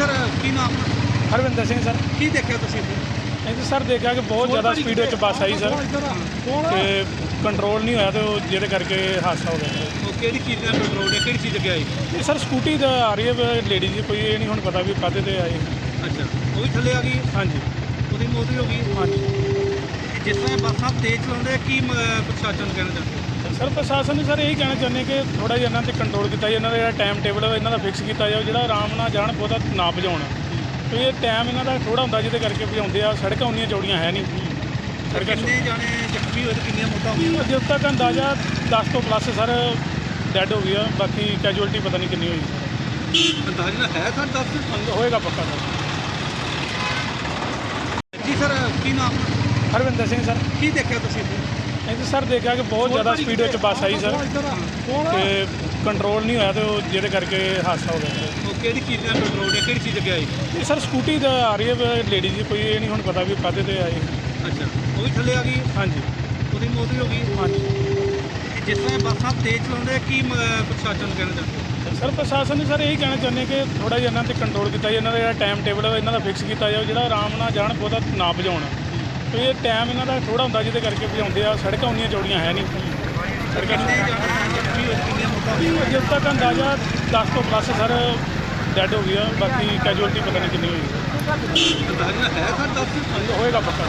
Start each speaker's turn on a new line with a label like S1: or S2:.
S1: Sir ਕੀ ਨਾਮ?
S2: Harvinder Singh sir.
S1: ਕੀ ਦੇਖਿਆ ਤੁਸੀਂ ਇੱਥੇ?
S2: ਇਹ ਤਾਂ ਸਰ ਦੇਖਿਆ ਕਿ ਬਹੁਤ ਜ਼ਿਆਦਾ ਸਪੀਡ ਵਿੱਚ ਬੱਸ ਆਈ ਸਰ। ਤੇ ਕੰਟਰੋਲ ਨਹੀਂ ਹੋਇਆ ਤੇ ਉਹ ਜਿਹਦੇ ਕਰਕੇ ਹਾਦਸਾ ਹੋ ਗਿਆ
S1: ਉਹ ਕਿਹੜੀ ਚੀਜ਼ ਦਾ ਕੰਟਰੋਲ ਹੈ? ਕਿਹੜੀ ਚੀਜ਼ ਅੱਗੇ ਆਈ?
S2: ਇਹ ਸਰ ਸਕੂਟੀ ਦਾ ਆ ਰਹੀ ਹੈ ਲੇਡੀ ਜੀ ਕੋਈ ਇਹ ਨਹੀਂ ਹੁਣ ਪਤਾ ਵੀ ਕਾਹਦੇ ਤੇ ਆਈ
S1: ਅੱਛਾ ਉਹ ਵੀ ਥੱਲੇ ਆ ਗਈ
S2: ਹਾਂਜੀ।
S1: ਉਹਦੀ ਮੌਤ ਵੀ ਹੋ ਗਈ?
S2: ਹਾਂਜੀ।
S1: ਜਿਸ ਤਰ੍ਹਾਂ ਬੱਸਾਂ ਤੇਜ਼ ਚਲਾਉਂਦੇ ਆ, ਕੀ ਮ- ਪ੍ਰਸ਼ਾਸਨ ਨੂੰ ਕਹਿਣਾ ਚਾਹੁੰਦੇ
S2: ਸਰ ਪ੍ਰਸ਼ਾਸਨ ਨੂੰ ਸਰ ਇਹੀ ਕਹਿਣਾ ਚਾਹੁੰਦੇ ਕਿ ਥੋੜਾ ਜਿਹਾ ਇਹਨਾਂ ਤੇ ਕੰਟਰੋਲ ਕੀਤਾ ਜਾਏ ਇਹਨਾਂ ਦਾ ਜਿਹੜਾ ਟਾਈਮ ਟੇਬਲ ਹੈ ਇਹਨਾਂ ਦਾ ਫਿਕਸ ਕੀਤਾ ਜਾਵੇ ਜਿਹੜਾ ਆਰਾਮ ਨਾਲ ਜਾਣ ਬਹੁਤਾ ਨਾ ਵਜਾਉਣ ਤੇ ਇਹ ਟਾਈਮ ਇਹਨਾਂ ਦਾ ਥੋੜਾ ਹੁੰਦਾ ਜਿਹਦੇ ਕਰਕੇ ਵਜਾਉਂਦੇ ਆ ਸੜਕਾਂ ਉਨੀਆਂ ਚੌੜੀਆਂ ਹੈ ਨਹੀਂ। ਸੜਕਾਂ
S1: ਕਿੰਨੇ ਜਾਣੇ ਜ਼ਖਮੀ ਹੋਏ ਤੇ ਕਿੰਨੀਆਂ ਮੌਤਾਂ ਹੋਈਆਂ?
S2: ਜਦੋਂ ਤੱਕ ਅੰਦਾਜ਼ਾ 10 ਤੋਂ ਪਲੱਸ ਸਰ ਡੈੱਡ ਹੋ ਗਿਆ ਬਾਕੀ ਕੈਜੂਅਲਟੀ ਪਤਾ ਨਹੀਂ ਕਿੰਨੀ ਹੋਈ।
S1: ਅੰਦਾਜ਼ਾ ਹੈ ਸਰ ਦੱਸ।
S2: ਅੰਦ- ਹੋਏਗਾ ਪੱਕਾ ਸਰ।
S1: ਜੀ ਸਰ ਕੀ ਨਾਮ?
S2: ਹਰਵਿੰਦਰ ਸਿੰਘ ਸਰ।
S1: ਕੀ ਦੇਖਿਆ ਤੁਸੀਂ ਇੱਥੇ?
S2: ਤਾਂ ਸਰ ਦੇਖਿਆ ਕਿ ਬਹੁਤ ਜ਼ਿਆਦਾ ਸਪੀਡ ਵਿੱਚ ਬੱਸ ਆਈ ਸਰ। ਤੇ ਕੰਟਰੋਲ ਨਹੀਂ ਹੋਇਆ ਤੇ ਉਹ ਜਿਹਦੇ ਕਰਕੇ ਹਾਦਸਾ ਹੋ ਗਿਆ
S1: ਉਹ ਕਿਹੜੀ ਚੀਜ਼ ਦਾ ਕੰਟਰੋਲ ਹੈ? ਕਿਹੜੀ ਚੀਜ਼ ਅੱਗੇ ਆਈ?
S2: ਇਹ ਸਰ ਸਕੂਟੀ ਦਾ ਆ ਰਹੀ ਹੈ ਲੇਡੀ ਜੀ ਕੋਈ ਇਹ ਨਹੀਂ ਹੁਣ ਪਤਾ ਵੀ ਕਾਹਦੇ ਤੇ ਆਈ
S1: ਅੱਛਾ ਉਹ ਵੀ ਥੱਲੇ ਆ ਗਈ?
S2: ਹਾਂਜੀ।
S1: ਉਹਦੀ ਮੌਤ ਵੀ ਹੋ ਗਈ?
S2: ਹਾਂਜੀ।
S1: ਜਿਸ ਤਰ੍ਹਾਂ ਬੱਸਾਂ ਤੇਜ਼ ਚਲਾਉਂਦੇ ਆ, ਕੀ ਮ- ਪ੍ਰਸ਼ਾਸਨ ਨੂੰ ਕਹਿਣਾ ਚਾਹੁੰਦੇ
S2: ਸਰ ਪ੍ਰਸ਼ਾਸਨ ਨੂੰ ਸਰ ਇਹੀ ਕਹਿਣਾ ਚਾਹੁੰਦੇ ਕਿ ਥੋੜਾ ਜਿਹਾ ਇਹਨਾਂ ਤੇ ਕੰਟਰੋਲ ਕੀਤਾ ਜਾਏ ਇਹਨਾਂ ਦਾ ਜਿਹੜਾ ਟਾਈਮ ਟੇਬਲ ਹੈ ਇਹਨਾਂ ਦਾ ਫਿਕਸ ਕੀਤਾ ਜਾਵੇ ਜਿਹੜਾ ਆਰਾਮ ਨਾਲ ਜਾਣ ਬਹੁਤਾ ਨਾ ਵਜਾਉਣ ਤੇ ਇਹ ਟਾਈਮ ਇਹਨਾਂ ਦਾ ਥੋੜਾ ਹੁੰਦਾ ਜਿਹਦੇ ਕਰਕੇ ਵਜਾਉਂਦੇ ਆ ਸੜਕਾਂ ਉਨੀਆਂ ਚੌੜੀਆਂ ਹੈ ਨਹੀਂ। ਸੜਕਾਂ
S1: ਹੋਈਆਂ
S2: ਜਦੋਂ ਤੱਕ ਅੰਦਾਜ਼ਾ 10 ਤੋਂ ਪਲੱਸ ਸਰ ਡੈੱਡ ਹੋ ਗਿਆ ਬਾਕੀ ਕੈਜੂਅਲਟੀ ਪਤਾ ਨਹੀਂ ਕਿੰਨੀ ਹੋਈ।
S1: ਅੰਦਾਜ਼ਾ ਹੈ ਸਰ
S2: ਹੋਏਗਾ ਪੱਕਾ।